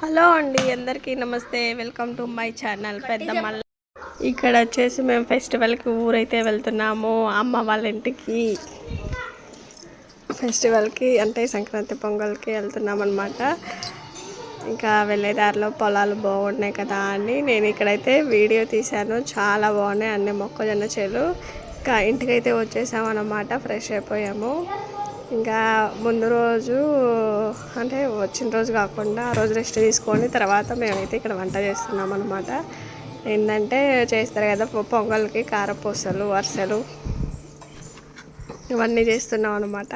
Hello అండి అందరికీ నమస్తే. వెల్కమ్ టు మై ఛానల్ పెద్ద మల్ల ఇక్కడ వచ్చేసి మేము ఫెస్టివల్కి ఊరైతే వెళ్తున్నాము అమ్మ వాళ్ళ ఇంటికి. ఫెస్టివల్కి అంటే సంక్రాంతి పొంగల్కి వెళ్తున్నాం అనమాట ఇంకా వెళ్ళే దారిలో పొలాలు బాగున్నాయి కదా అని నేను ఇక్కడైతే వీడియో తీశాను. చాలా బాగున్నాయి అన్ని మొక్కజొన్న చేలు ఇంకా ఇంటికైతే వచ్చేసామన్నమాట ఫ్రెష్ అయిపోయాము. ఇంకా ముందు రోజు అంటే వచ్చిన రోజు కాకుండా ఆ రోజు రెస్ట్ తీసుకొని తర్వాత మేమైతే ఇక్కడ వంట చేస్తున్నాం అనమాట ఏంటంటే చేస్తారు కదా పొంగల్కి కారపూసలు వరుసలు ఇవన్నీ చేస్తున్నాం అనమాట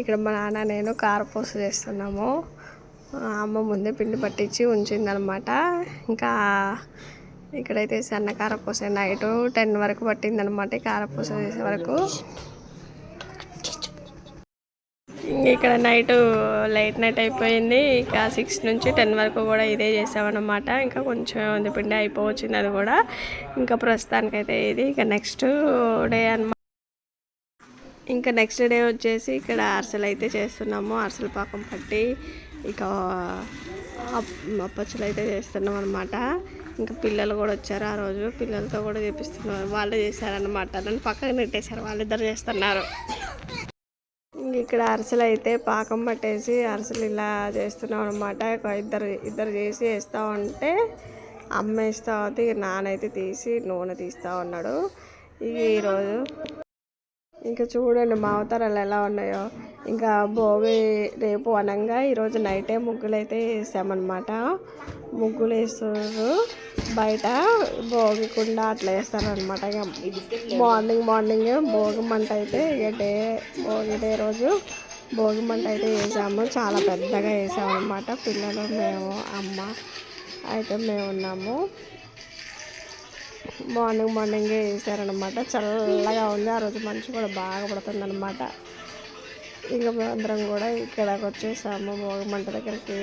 ఇక్కడ మా నాన్న నేను కారపూస చేస్తున్నాము. అమ్మ ముందే పిండి పట్టించి ఉంచిందనమాట ఇంకా ఇక్కడైతే సన్న కారపూస నైట్ టెన్ వరకు పట్టిందనమాట కారపూస చేసే వరకు. ఇక్కడ నైట్ లైట్ నైట్ అయిపోయింది. ఇక సిక్స్ నుంచి టెన్ వరకు కూడా ఇదే చేసామన్నమాట. ఇంకా కొంచెం పిండి అయిపోవచ్చింది అది కూడా. ఇంకా ప్రస్తుతానికైతే ఇది. ఇక నెక్స్ట్ డే అన్నమాట ఇంకా నెక్స్ట్ డే వచ్చేసి ఇక్కడ అరిసెలు అయితే చేస్తున్నాము. అరిసెల పాకం పట్టి ఇక అప్పచ్చులు అయితే చేస్తున్నాం అనమాట ఇంకా పిల్లలు కూడా వచ్చారు ఆ రోజు. పిల్లలతో కూడా చేపిస్తున్నారు. వాళ్ళు చేశారనమాట నన్ను పక్కకు నెట్టేశారు. వాళ్ళిద్దరు చేస్తున్నారు. ఇక్కడ అరిసెలు అయితే పాకం పట్టేసి అరిసెలు ఇలా చేస్తున్నాం అనమాట ఇద్దరు ఇద్దరు చేసి వేస్తూ ఉంటే అమ్మ వేస్తూ ఉంది. నానైతే తీసి నూనె తీస్తూ ఉన్నాడు. ఈరోజు ఇంకా చూడండి మా అవతారాలు ఎలా ఉన్నాయో. ఇంకా భోగి రేపు అనంగా ఈరోజు నైటే ముగ్గులు అయితే వేసామన్నమాట. ముగ్గులు వేస్తారు బయట భోగి కుండ అట్లా వేస్తారనమాట ఇక మార్నింగ్ మార్నింగ్ భోగి మంట అయితే ఇక డే భోగి డే రోజు భోగి మంట అయితే వేసాము. చాలా పెద్దగా వేసామన్నమాట. పిల్లలు మేము అమ్మ అయితే మేము ఉన్నాము మార్నింగ్ మార్నింగే వేసారనమాట చల్లగా ఉంది. ఆ రోజు మంచు కూడా బాగా పడుతుంది అనమాట ఇంకా అందరం కూడా ఇక్కడికి వచ్చేసాము. భోగమంట దగ్గరికి.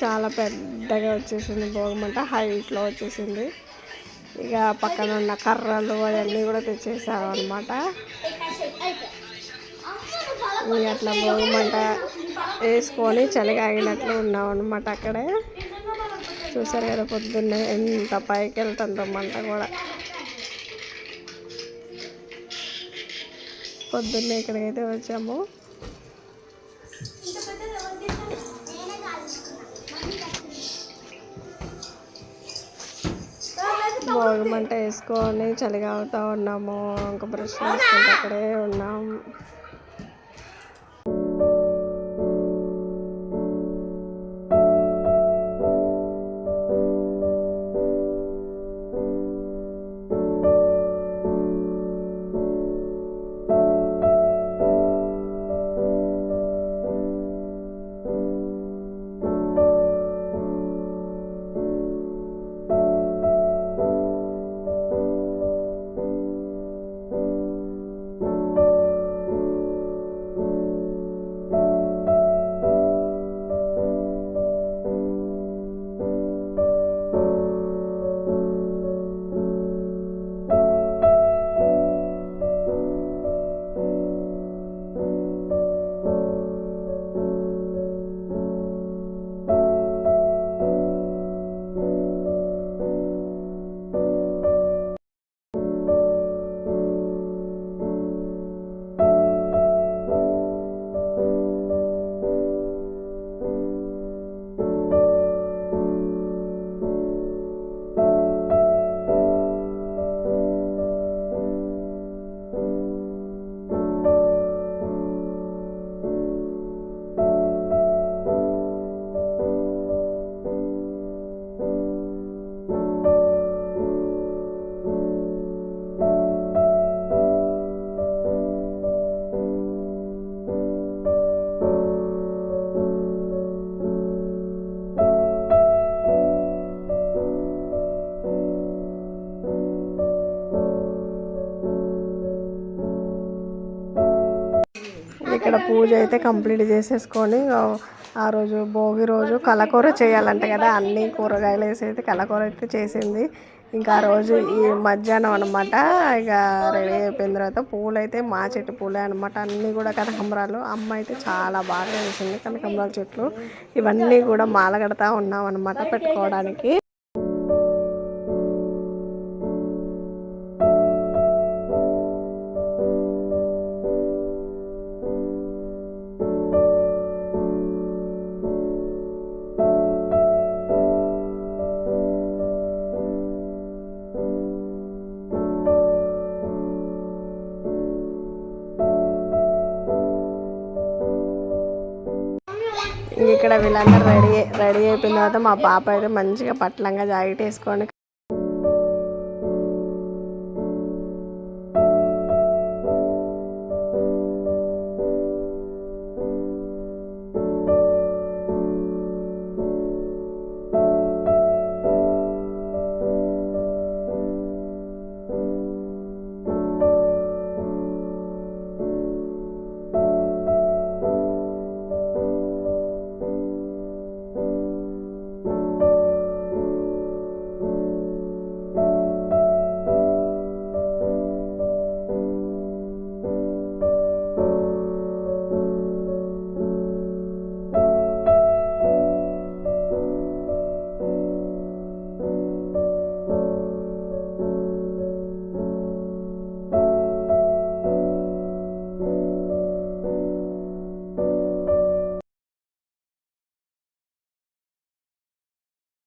చాలా పెద్దగా వచ్చేసింది భోగమంట హైట్లో వచ్చేసింది. ఇక పక్కన ఉన్న కర్రలు అవన్నీ కూడా తెచ్చేసాము అనమాట అట్లా భోగమంట వేసుకొని చలిగా ఆగినట్లు ఉన్నాం అనమాట అక్కడే. చూసారు కదా పొద్దున్నే ఎంత పైకి వెళ్తుందో మంట కూడా. పొద్దున్నే ఇక్కడికైతే వచ్చాము. భోగి మంట వేసుకొని చలిగా అవుతా ఉన్నాము. ఇంకా బ్రష్ చేసుకుంటూ అక్కడే ఉన్నాం. ఇక్కడ పూజ అయితే కంప్లీట్ చేసేసుకొని ఆ, రోజు భోగి రోజు కలకూర చేయాలంట కదా అన్ని కూరగాయలు వేసి అయితే కలకూర అయితే చేసింది. ఇంకా ఆ రోజు ఈ మధ్యాహ్నం అనమాట ఇక రెడీ అయిపోయిన తర్వాత పూలు అయితే మా చెట్టు పూలే అనమాట అన్నీ కూడా కనకంబరాలు. అమ్మ అయితే చాలా బాగా వేసింది కనకంబరాల చెట్లు. ఇవన్నీ కూడా మాల కడతా ఉన్నాం అనమాట పెట్టుకోవడానికి. ఇక్కడ వీళ్ళందరూ రెడీ రెడీ అయిపోయిన తర్వాత మా పాప అయితే మంచిగా పట్లంగా జాకెట్ వేసుకొని